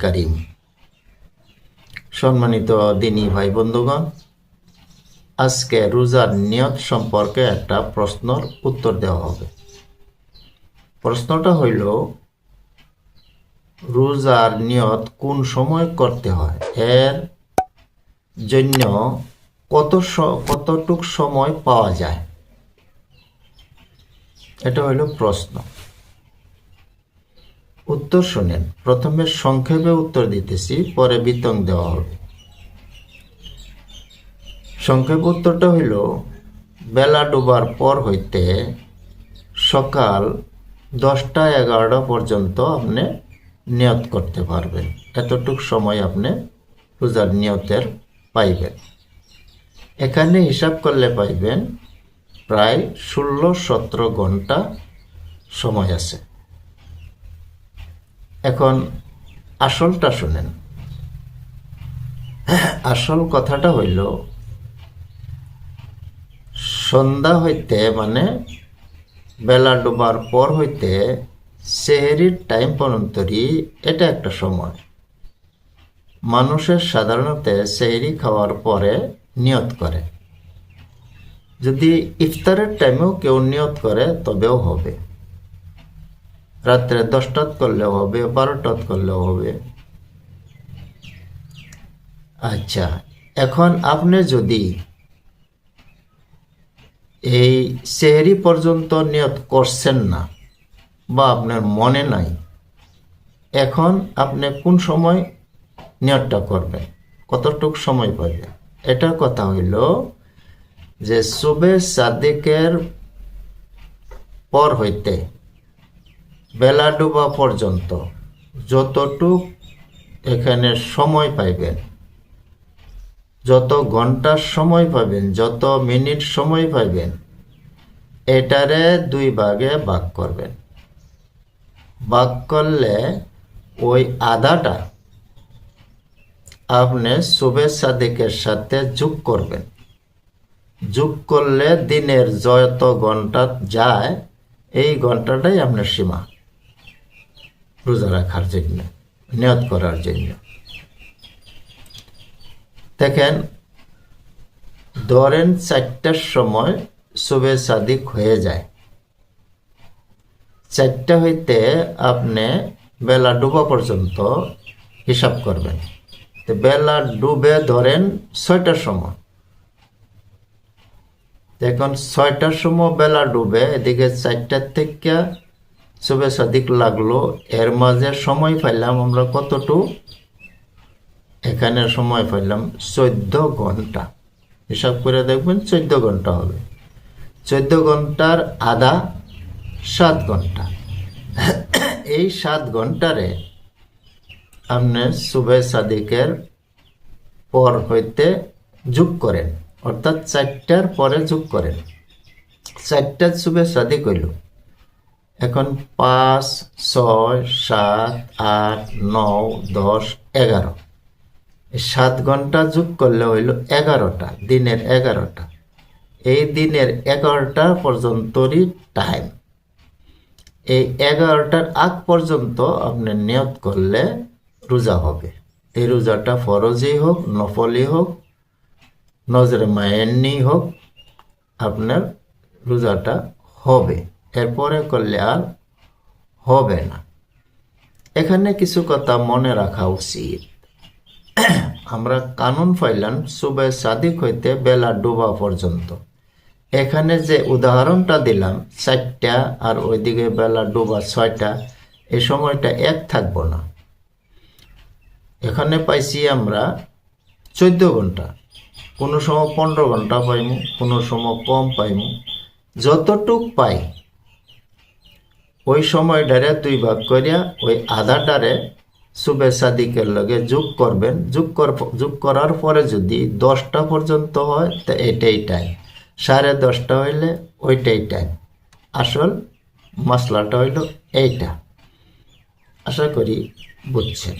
করিম। সম্মানিত দিনী ভাই বন্ধুগণ, আজকে রোজার নিয়ত সম্পর্কে একটা প্রশ্নর উত্তর দেওয়া হবে। প্রশ্নটা হইল, রোজার নিয়ত কোন সময় করতে হয়? এর জন্য কত কতটুক সময় পাওয়া যায়? এটা হইল প্রশ্ন। উত্তর শুনেন। প্রথমে সংক্ষেপে উত্তর দিতেছি, পরে বিতং দেওয়া হবে। সংক্ষেপ উত্তরটা হইল, বেলা ডুবার পর হইতে সকাল দশটা এগারোটা পর্যন্ত আপনি নিয়ত করতে পারবেন। এতটুক সময় আপনি রোজার নিয়তের পাইবেন। এখানে হিসাব করলে পাইবেন, প্রায় ষোলো সতেরো ঘণ্টা সময় আছে। এখন আসলটা শুনেন। আসল কথাটা হইল, সন্ধ্যা হইতে মানে বেলা ডোবার পর হইতে সেহেরির টাইম পর্যন্তই এটা একটা সময়। মানুষের সাধারণত সেহেরি খাওয়ার পরে নিয়ত করে। যদি ইফতারের টাইমেও কেউ নিয়ত করে, তবেও হবে। রাত্রে দশটাত করলেও হবে, বারোটাত করলেও হবে। আচ্ছা এখন আপনি যদি এই সেহরি পর্যন্ত নিয়ত করছেন না বা আপনার মনে নাই, এখন আপনি কোন সময় নিয়তটা করবেন? কতটুক সময় পাবেন এটা কথা হইল যে সবে সাদেকের পর হইতে বেলা ডুবা পর্যন্ত যতটুক এখানে সময় পাইবেন, যত ঘণ্টার সময় পাবেন যত মিনিট সময় পাইবেন, এটারে দুই ভাগে ভাগ করবেন। ভাগ করলে ওই আধাটা আপনি শুভে সাদিকের সাথে যোগ করবেন। যোগ করলে দিনের যত ঘণ্টা যায়, এই ঘন্টাটাই আপনার সীমা। রোজা রাখার জন্য, নিয়ত করার জন্য। দেখেন, ধরেন চারটার সময় শুভে সাদিক হয়ে যায়। চারটা হইতে আপনি বেলা ডুবা পর্যন্ত হিসাব করবেন। তো বেলা ডুবে ধরেন ছয়টার সময়। এখন ছয়টার সময় বেলা ডুবে, এদিকে চারটার থেকে শুভে সাদিক লাগল। এর মাঝে সময় পাইলাম আমরা কতটু? এখানে সময় পাইলাম চোদ্দ ঘণ্টা। হিসাব করে দেখবেন চোদ্দ ঘণ্টা হবে। চোদ্দ ঘণ্টার আধা সাত ঘণ্টা। এই সাত ঘন্টারে আপনি শুভে সাদিকের পর হইতে যোগ করেন। অর্থাৎ চারটার পরে যোগ করেন। চারটার শুভে সাদিক হইল। এখন পাঁচ, ছয়, সাত, আট নয় দশ, এগারো। সাত ঘণ্টা যোগ করলে হইল এগারোটা, দিনের এগারোটা। এই দিনের এগারোটা পর্যন্তই টাইম এই এগারোটার আগ পর্যন্ত আপনি নিয়ত করলে রোজা হবে। এই রোজাটা ফরজই হোক, নফলই হোক, নজরে মায়েন্নি হোক, আপনার রোজাটা হবে। এরপরে করলে আর হবে না। এখানে কিছু কথা মনে রাখা উচিত। আমরা কানুন পাইলাম সুবে সাদিক হইতে বেলা ডুবা পর্যন্ত। এখানে যে উদাহরণটা দিলাম, চারটা আর ওইদিকে বেলা ডুবা ছয়টা, এ সময়টা এক থাকব না। এখানে পাইছি আমরা চোদ্দ ঘণ্টা। কোনো সময় পনেরো ঘণ্টা পাইমু, কোনো সময় কম পাইমু। যতটুক পাই ওই সময়টারে দুই ভাগ করিয়া ওই আধাটারে শুভে সাদিকের লগে যোগ করবেন। যোগ কর যোগ করার পরে যদি দশটা পর্যন্ত হয়, তা এটাই টাইম সাড়ে দশটা হইলে ওইটাই টাইম আসল মশলাটা হইল এইটা। আশা করি বুঝছেন।